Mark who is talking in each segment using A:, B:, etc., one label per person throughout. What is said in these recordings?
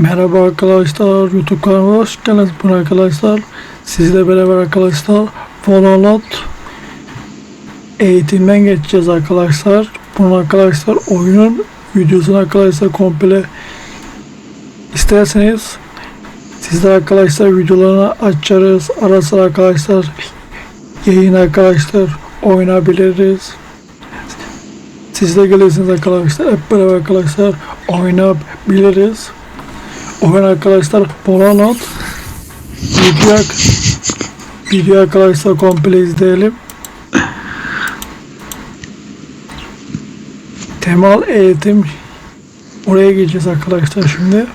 A: Merhaba arkadaşlar, YouTube kanalıma hoş geldiniz arkadaşlar. Sizle beraber arkadaşlar Valorant eğitimden geçeceğiz arkadaşlar. Bunun arkadaşlar oyunun videosunu arkadaşlar komple isterseniz siz de arkadaşlar videolarını açarız. Ara sıra arkadaşlar yayın arkadaşlar oynayabiliriz. Siz de gelirsiniz arkadaşlar. Hep beraber arkadaşlar oynayabiliriz. Oyun arkadaşlar Valorant video, video arkadaşlar komple izleyelim. Temel eğitim oraya geçeceğiz arkadaşlar şimdi.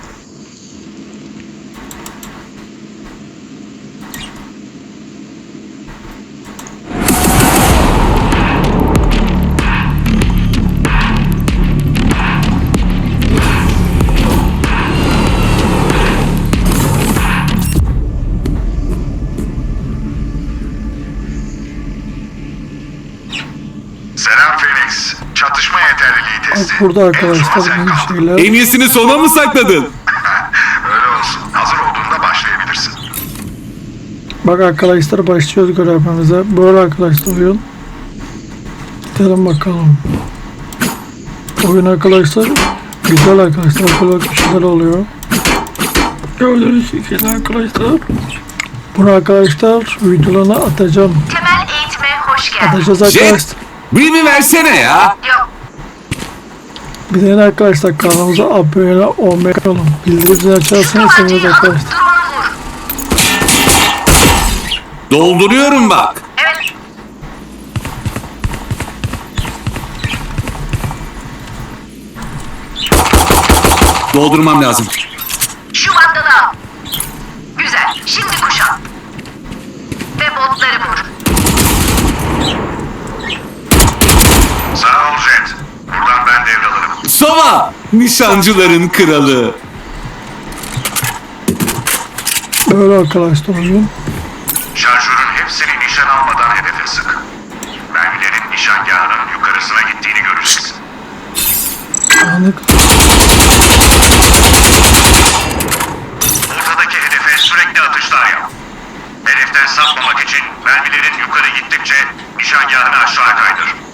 A: Bak burada arkadaşlar
B: kal.
A: şeyler.
C: En iyisini sona mı sakladın?
B: Öyle olsun. Hazır olduğunda başlayabilirsin.
A: Bak arkadaşlar başlıyoruz görevimize. Böyle arkadaşlar oyun. Gidelim bakalım. Oyun arkadaşlar güzel arkadaşlar. Böyle bir şeyler oluyor. Gördüğünüz gibi arkadaşlar. Bunu arkadaşlar videolarına atacağım.
D: Temel eğitime hoş geldin.
A: Atacağız
C: Jet,
A: arkadaşlar.
C: bir mi versene ya?
D: Yok,
A: Bir de arkadaşlar kanalımıza abone olmayı unutmayın. Bildirimleri açarsanız seviniriz arkadaşlar.
C: Dolduruyorum bak. Doldurmam lazım.
D: şu vandalı al. Güzel, şimdi kuşan. Ve botları vur.
B: Sağ ol
C: Sova, nişancıların kralı.
A: Böyle arkadaşlar oyun.
B: Şarjörün hepsini nişan almadan hedefe sık. Mermilerin nişangahının yukarısına gittiğini göreceksin.
A: Anlık.
B: Ortadaki hedefe sürekli atışlar yap. Hedeften sapmamak için mermilerin yukarı gittikçe nişangahını aşağı kaydır.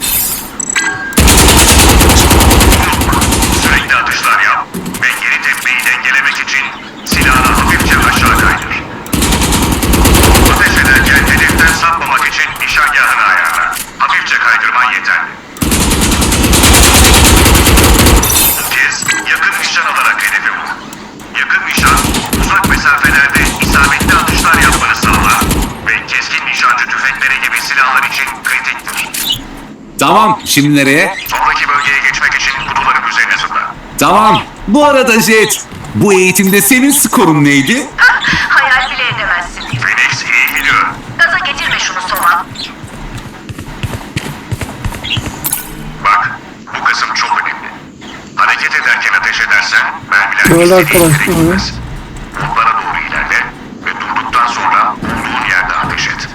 C: Tamam, şimdi nereye?
B: Sonraki bölgeye geçmek için kutuların üzerine zıpla.
C: Tamam. Bu arada Jet, bu eğitimde senin skorun neydi?
D: Hayal bile edemezsin.
B: Phoenix iyi gidiyor.
D: Gaza getirme şunu Sova.
B: Bak, bu kısım çok önemli. Hareket ederken ateş edersen mermiler
A: Böyle
B: istediğin
A: arkadaşlar,
B: yere gitmez. Bulutlara doğru ilerle ve durduktan sonra bulduğun yerde ateş et.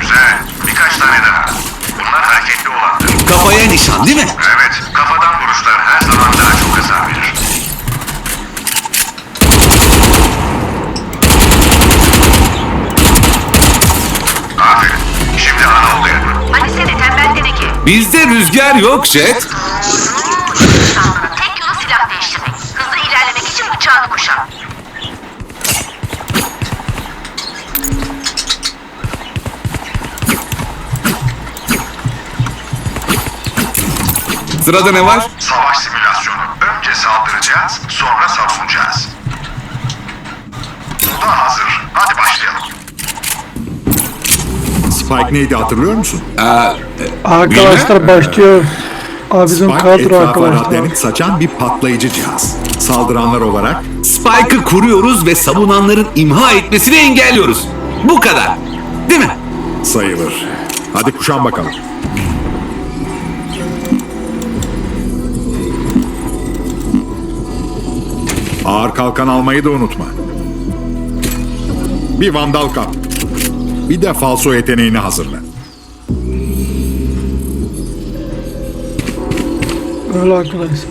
B: Güzel. Birkaç tane daha. Bunlar hareketli olanlar.
C: Kafaya nişan değil mi?
B: Evet, kafadan vuruşlar her zaman daha çok hasar verir. Aferin. Şimdi ana olaya dön.
D: Hadi seni tembel teneke.
C: Bizde rüzgar yok Jet. Sırada ne var?
B: Savaş simülasyonu. Önce saldıracağız, sonra savunacağız. Bu da hazır. Hadi başlayalım.
E: Spike neydi hatırlıyor musun?
A: Arkadaşlar
C: Bilmem.
A: başlıyor. Abi bizim
E: Spike
A: kadro
E: etrafa
A: arkadaşlar.
E: radyanit saçan bir patlayıcı cihaz. Saldıranlar olarak
C: Spike'ı kuruyoruz ve savunanların imha etmesini engelliyoruz. Bu kadar. Değil mi?
E: sayılır. Hadi kuşan bakalım. Ağır kalkan almayı da unutma. Bir vandal kap. Bir de falso yeteneğini hazırla.
A: Öyle arkadaşlar.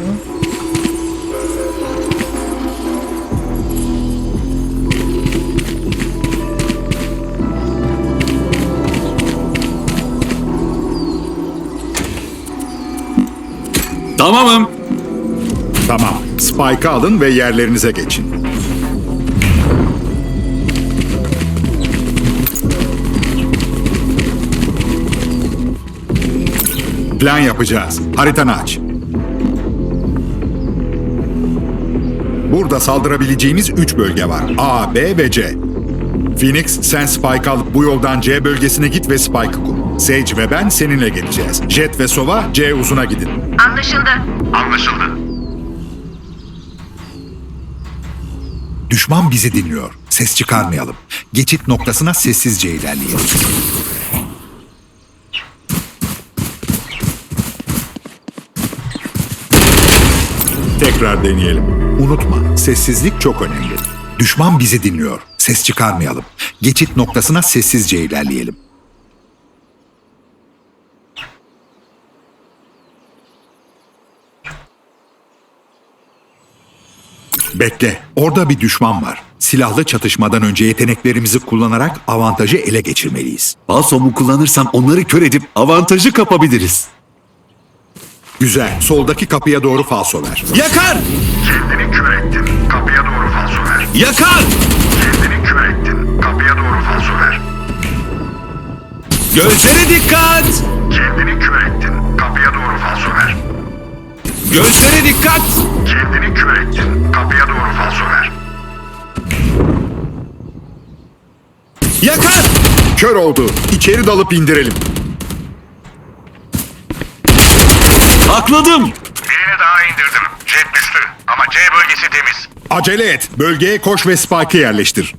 C: Tamamım.
E: Tamam. Spike'ı alın ve yerlerinize geçin. Plan yapacağız. Haritanı aç. Burada saldırabileceğimiz 3 bölge var. A, B ve C. Phoenix sen Spike alıp bu yoldan C bölgesine git ve Spike'ı kur. Sage ve ben seninle geleceğiz. Jet ve Sova C uzuna gidin.
D: Anlaşıldı.
B: Anlaşıldı.
E: Düşman bizi dinliyor. Ses çıkarmayalım. Geçit noktasına sessizce ilerleyelim. Tekrar deneyelim. Unutma, sessizlik çok önemli. Düşman bizi dinliyor. Ses çıkarmayalım. Geçit noktasına sessizce ilerleyelim. Bekle, orada bir düşman var. Silahlı çatışmadan önce yeteneklerimizi kullanarak avantajı ele geçirmeliyiz.
C: Balsomu kullanırsam onları kör edip avantajı kapabiliriz.
E: Güzel, soldaki kapıya doğru falso ver.
C: Yakar!
B: Kendini kör ettin. Kapıya doğru falso ver.
C: Yakar!
B: Kendini kör ettin. Kapıya doğru falso ver.
C: Gözlere dikkat!
B: Kendini kör ettin. Kapıya doğru falso ver.
C: Gözlere dikkat!
B: Kendini kör ettin. Kapıya doğru falso ver.
C: Yakar!
E: Kör oldu. İçeri dalıp indirelim.
C: Akladım!
B: Birini daha indirdim. Jet düştü. Ama C bölgesi temiz.
E: Acele et. Bölgeye koş ve Spike'ı yerleştir.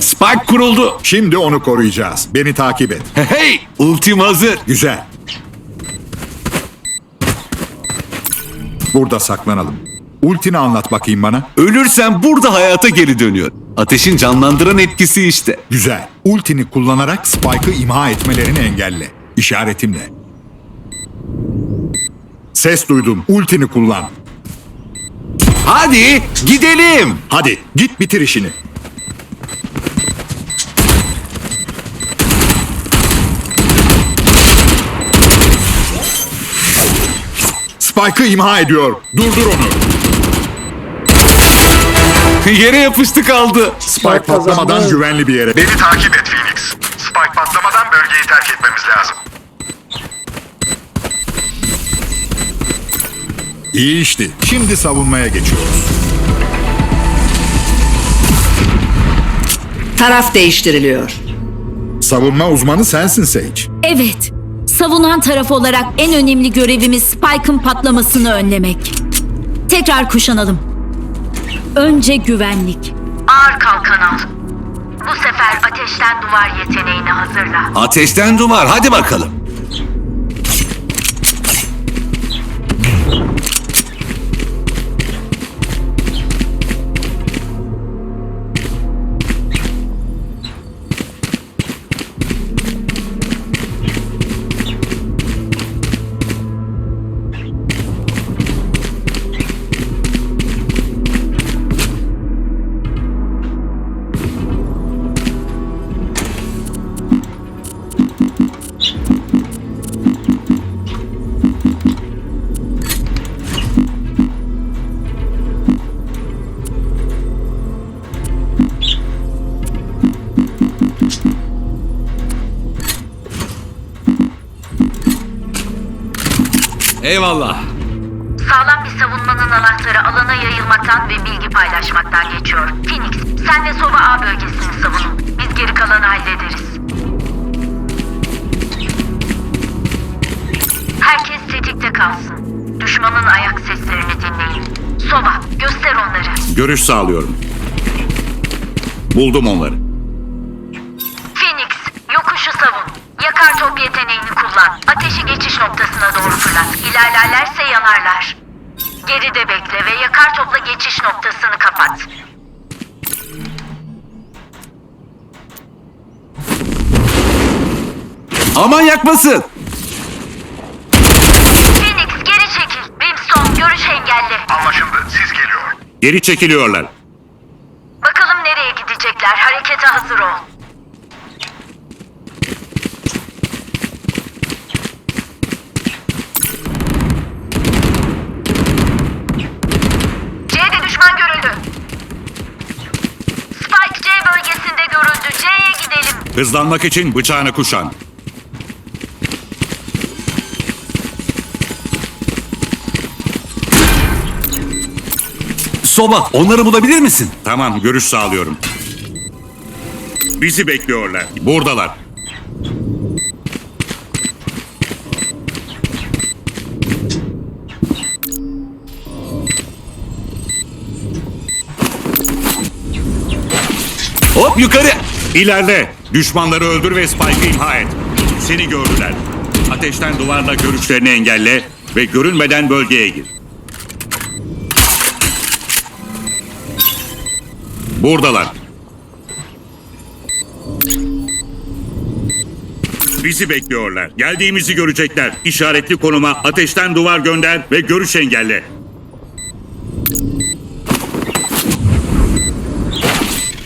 C: Spike kuruldu.
E: Şimdi onu koruyacağız. Beni takip et.
C: Hey! Ultim hazır.
E: Güzel. Burada saklanalım. Ultini anlat bakayım bana.
C: Ölürsem burada hayata geri dönüyor. Ateşin canlandıran etkisi işte.
E: Güzel. Ultini kullanarak Spike'ı imha etmelerini engelle. İşaretimle. Ses duydum. Ultini kullan.
C: Hadi gidelim.
E: Hadi git bitir işini. Spike'ı imha ediyor. Durdur onu.
C: Yere yapıştı kaldı.
E: Spike patlamadan güvenli bir yere.
B: Beni takip et Phoenix. Spike patlamadan bölgeyi terk etmemiz lazım.
E: İyi işti. Şimdi savunmaya geçiyoruz.
F: Taraf değiştiriliyor.
E: Savunma uzmanı sensin Sage.
G: Evet. Savunan taraf olarak en önemli görevimiz Spike'ın patlamasını önlemek. Tekrar kuşanalım. Önce güvenlik.
D: Ağır kalkan al. Bu sefer ateşten duvar yeteneğini hazırla.
C: Ateşten duvar hadi bakalım. Eyvallah.
D: Sağlam bir savunmanın anahtarı alana yayılmaktan ve bilgi paylaşmaktan geçiyor. Phoenix, sen ve Sova A bölgesini savunun. Biz geri kalanı hallederiz. Herkes tetikte kalsın. Düşmanın ayak seslerini dinleyin. Sova, göster onları.
E: Görüş sağlıyorum. Buldum onları.
D: Yeteneğini kullan. Ateşi geçiş noktasına doğru fırlat. İlerlerlerse yanarlar. Geride bekle ve yakar topla geçiş noktasını kapat.
C: Aman yakmasın.
D: Phoenix geri çekil. Brimstone görüş engelli.
B: Anlaşıldı. Siz geliyor.
C: Geri çekiliyorlar.
D: Bakalım nereye gidecekler. Harekete hazır ol. C'de düşman görüldü. Spike C bölgesinde görüldü. C'ye gidelim.
H: Hızlanmak için bıçağını kuşan.
C: Soba onları bulabilir misin?
H: Tamam, görüş sağlıyorum. Bizi bekliyorlar. Buradalar.
C: Hop yukarı.
H: İlerle. Düşmanları öldür ve Spike'ı imha et. Seni gördüler. Ateşten duvarla görüşlerini engelle ve görünmeden bölgeye gir. Buradalar. Bizi bekliyorlar. Geldiğimizi görecekler. İşaretli konuma ateşten duvar gönder ve görüş engelle.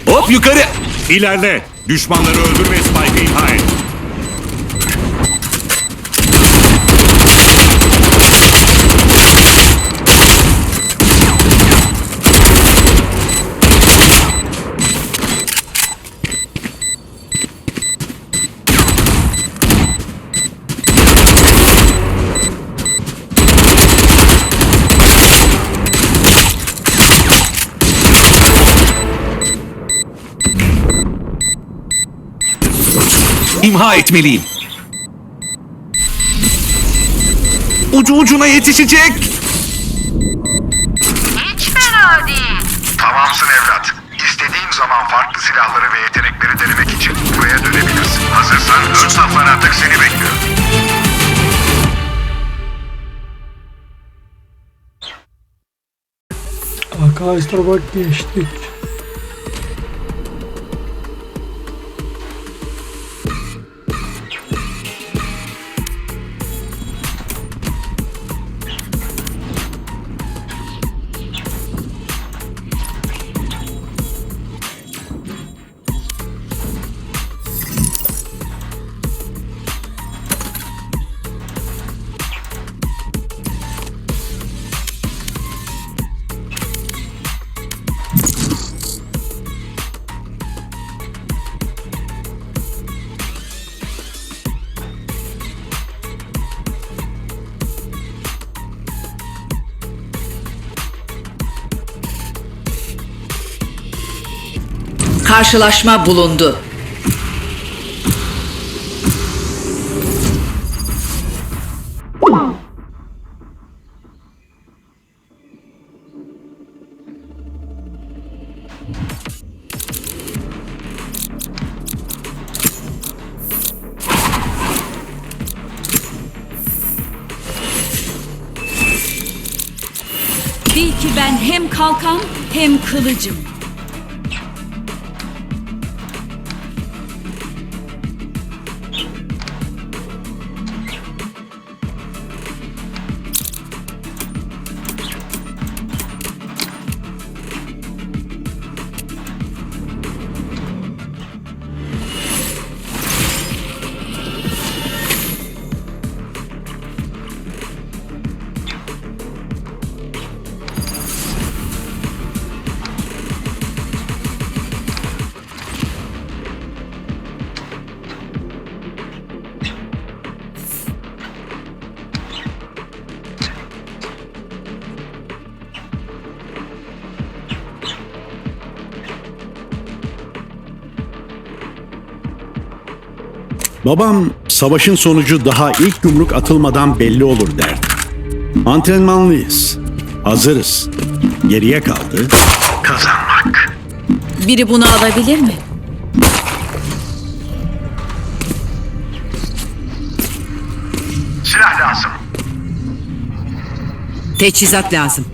C: Hop yukarı.
H: İlerle. Düşmanları öldür ve Spike'ı imha et.
C: İmha etmeliyim. Ucu ucuna yetişecek.
D: Hiç fena değil.
B: Tamamsın evlat. İstediğin zaman farklı silahları ve yetenekleri denemek için buraya dönebilirsin. Hazırsan ön saflar artık seni bekliyor.
A: Arkadaşlar bak geçtik.
F: Karşılaşma bulundu.
I: Bil ki ben hem kalkan hem kılıcım.
J: Babam savaşın sonucu daha ilk yumruk atılmadan belli olur derdi. Antrenmanlıyız. Hazırız. Geriye kaldı.
B: Kazanmak.
I: Biri bunu alabilir mi? Silah lazım.
F: Teçhizat lazım.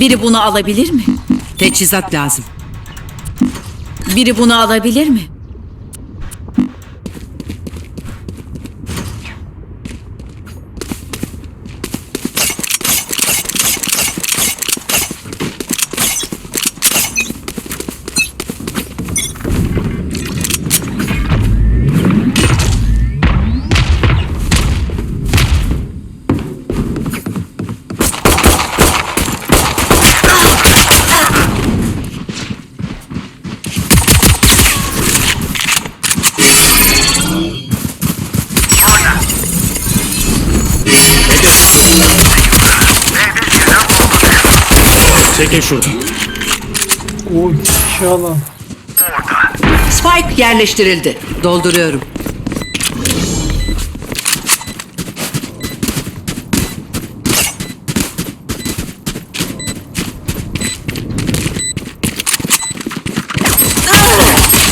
G: Biri bunu alabilir mi?
F: Teçhizat lazım.
G: Biri bunu alabilir mi?
K: Çekin şuradan.
A: Oy alan.
F: Spike yerleştirildi. Dolduruyorum.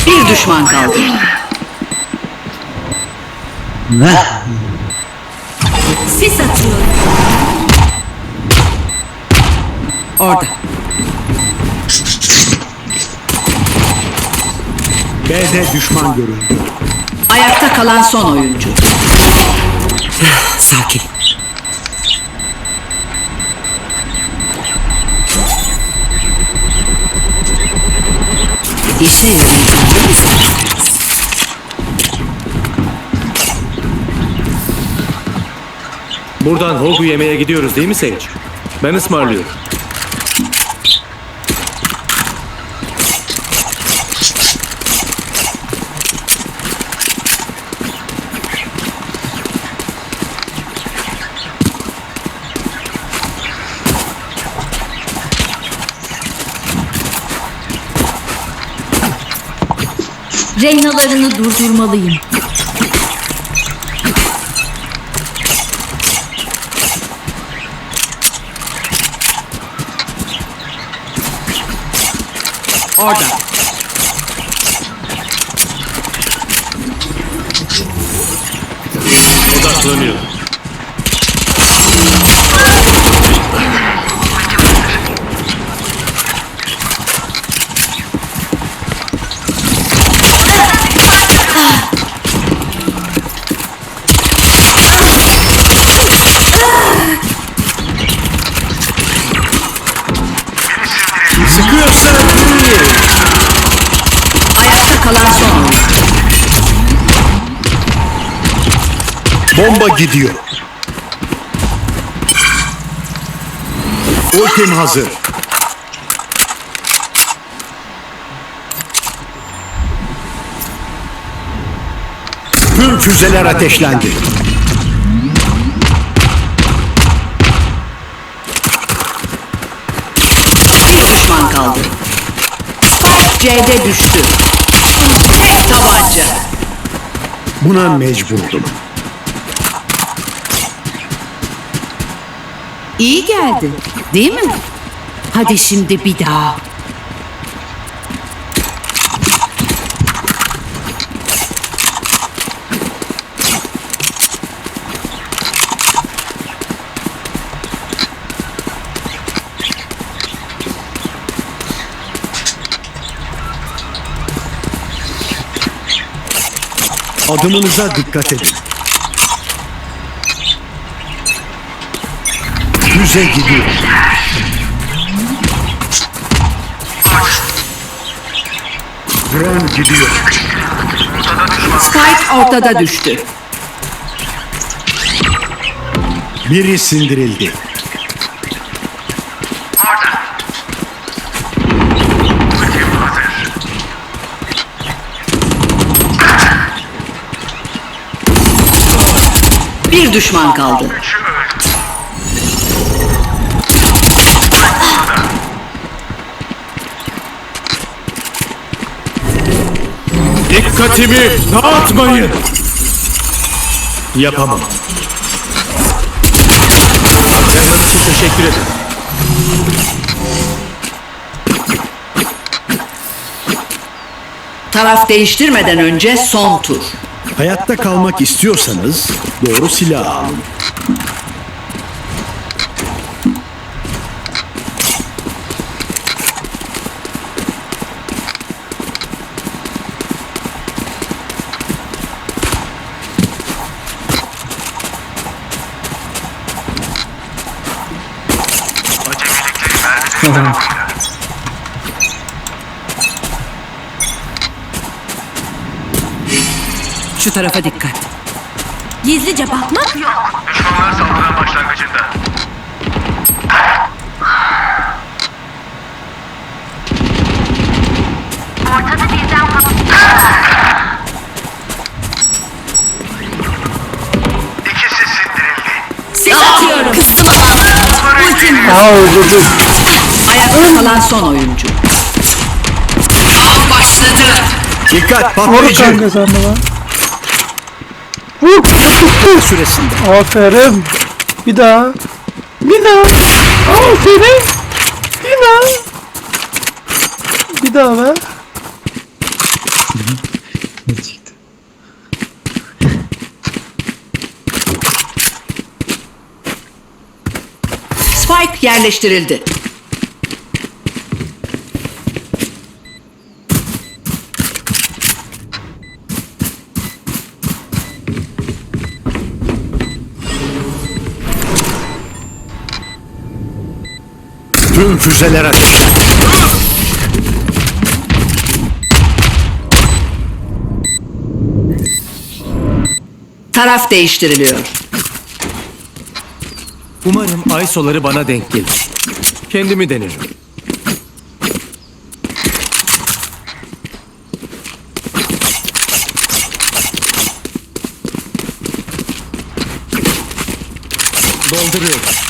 F: Bir düşman kaldı.
G: Sis atıyorum.
F: Orada.
J: B'de düşman görüldü.
F: Ayakta kalan son oyuncu. Sakin. İşe yarayacağını mı sanıyorsunuz?
K: Buradan Hogu yemeğe gidiyoruz değil mi Sage? Ben ısmarlıyorum.
G: Reynalarını durdurmalıyım.
F: Orada.
K: Odaklanıyorum.
J: Gidiyor. Ultim hazır. Tüm füzeler ateşlendi.
F: Bir düşman kaldı. Spike C'de düştü. Tek tabanca.
J: Buna mecburdum.
F: İyi geldi. Değil mi? Hadi şimdi bir daha.
J: Adımınıza dikkat edin. Füze gidiyor. Drone gidiyor.
F: Spike ortada düştü.
J: Biri sindirildi.
F: Bir düşman kaldı.
K: Dikkatimi dağıtmayın. Yapamam. Antrenman için teşekkür ederim.
F: Taraf değiştirmeden önce son tur.
J: Hayatta kalmak istiyorsanız doğru silah alın.
F: Silah atıyorum. Kıstım alan. Ultim.
A: Aa öldürdüm.
F: Ayakta kalan son oyuncu. Av başladı.
J: Dikkat
A: Vur
J: patlayıcı.
A: kanka sen de lan. Tuttu.
J: Süresinde.
A: Aferin. Bir daha. Bir daha. Aferin. Bir daha. Bir daha be.
F: Spike yerleştirildi.
J: Tüm füzeler ateşlendi.
F: Taraf değiştiriliyor.
K: Umarım ay soları bana denk gelir. Kendimi denerim. Dolduruyorum.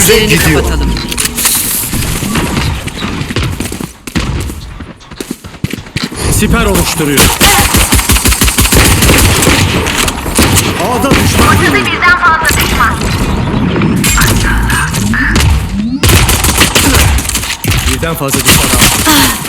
F: Gözlerini
J: gidiyor.
F: kapatalım.
K: Siper oluşturuyor.
J: A'da düşman
D: Ortada birden fazla düşman.
K: Birden fazla düşman aldım.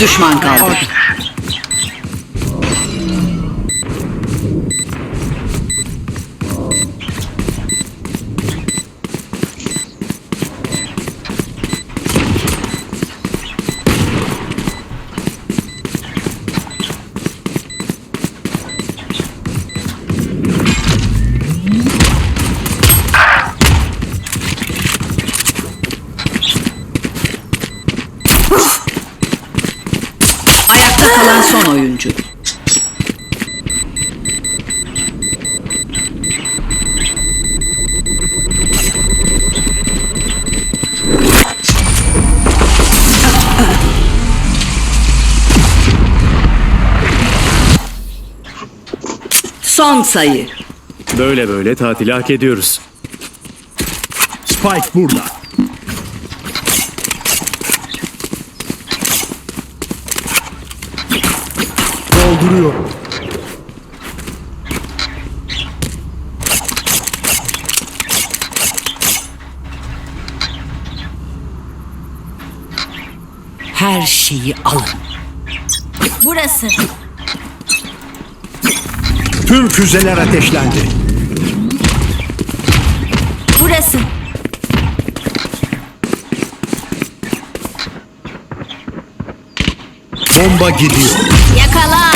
F: Düşman kaldı. Oyuncu. Son sayı.
K: Böyle böyle tatili hak ediyoruz.
J: Spike burada. Dolduruyor.
F: Her şeyi alın.
G: Burası.
J: Tüm füzeler ateşlendi.
G: Burası.
J: Bomba gidiyor.
G: Yakala.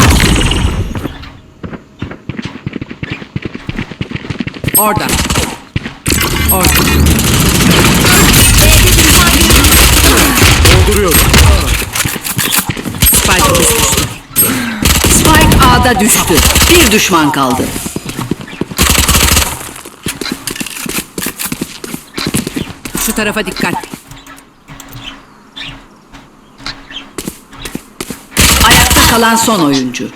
F: Orada. Orada.
K: Dolduruyorum.
F: Spike düştü. Spike A'da düştü. Bir düşman kaldı. Şu tarafa dikkat. Ayakta kalan son oyuncu.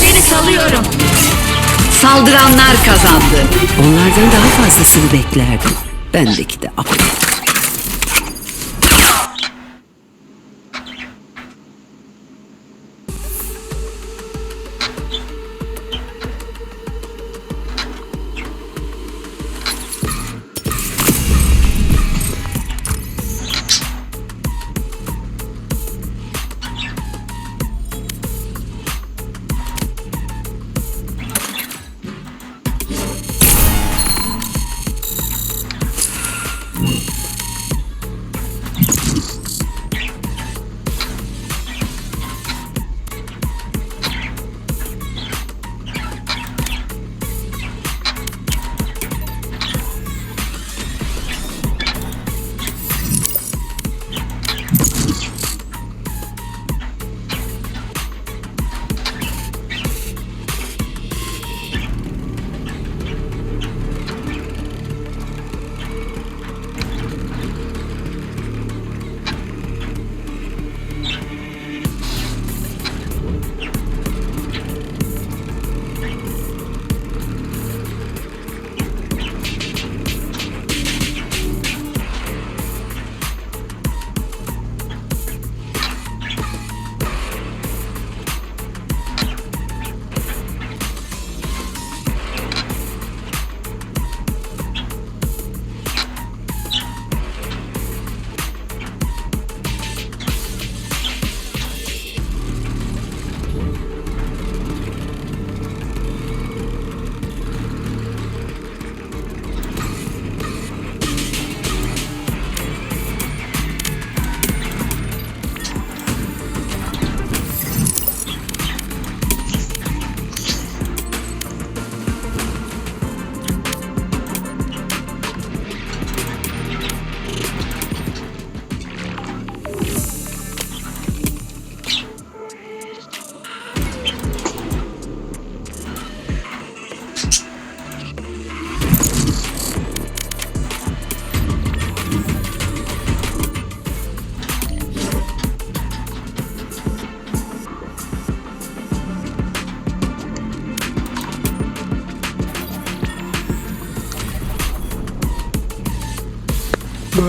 G: Seni salıyorum.
F: Saldıranlar kazandı. Onlardan daha fazlasını beklerdim. Bendeki de aptal.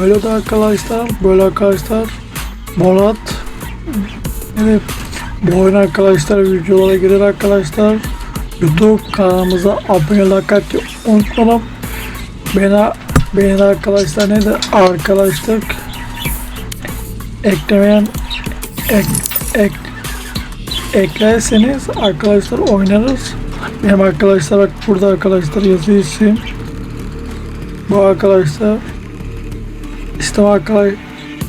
A: Böyle de arkadaşlar, böyle arkadaşlar. Murat Evet. Bu oyun arkadaşlar videolara girer arkadaşlar. YouTube kanalımıza abone olmayı unutmayalım. Beni, beni arkadaşlar ne de arkadaşlık eklemeyen ek, ek, eklerseniz arkadaşlar oynarız. Benim arkadaşlar bak burada arkadaşlar yazıyor isim. Bu arkadaşlar İstem arkadaşlar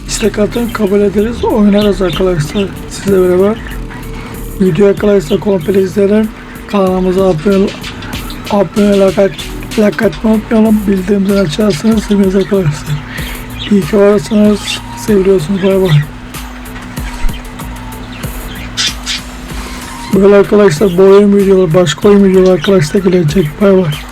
A: istek atın kabul ederiz. Oynarız arkadaşlar. Sizle beraber. Video arkadaşlar komple izlerim kanalımıza abone abone like, like atmayı unutmayalım. Bildiğimizi açarsanız seviniriz arkadaşlar. İyi ki varsınız. Seviyorsunuz. Bay bay. Böyle arkadaşlar bu oyun videoları başka oyun videoları arkadaşlar gelecek. Bay bay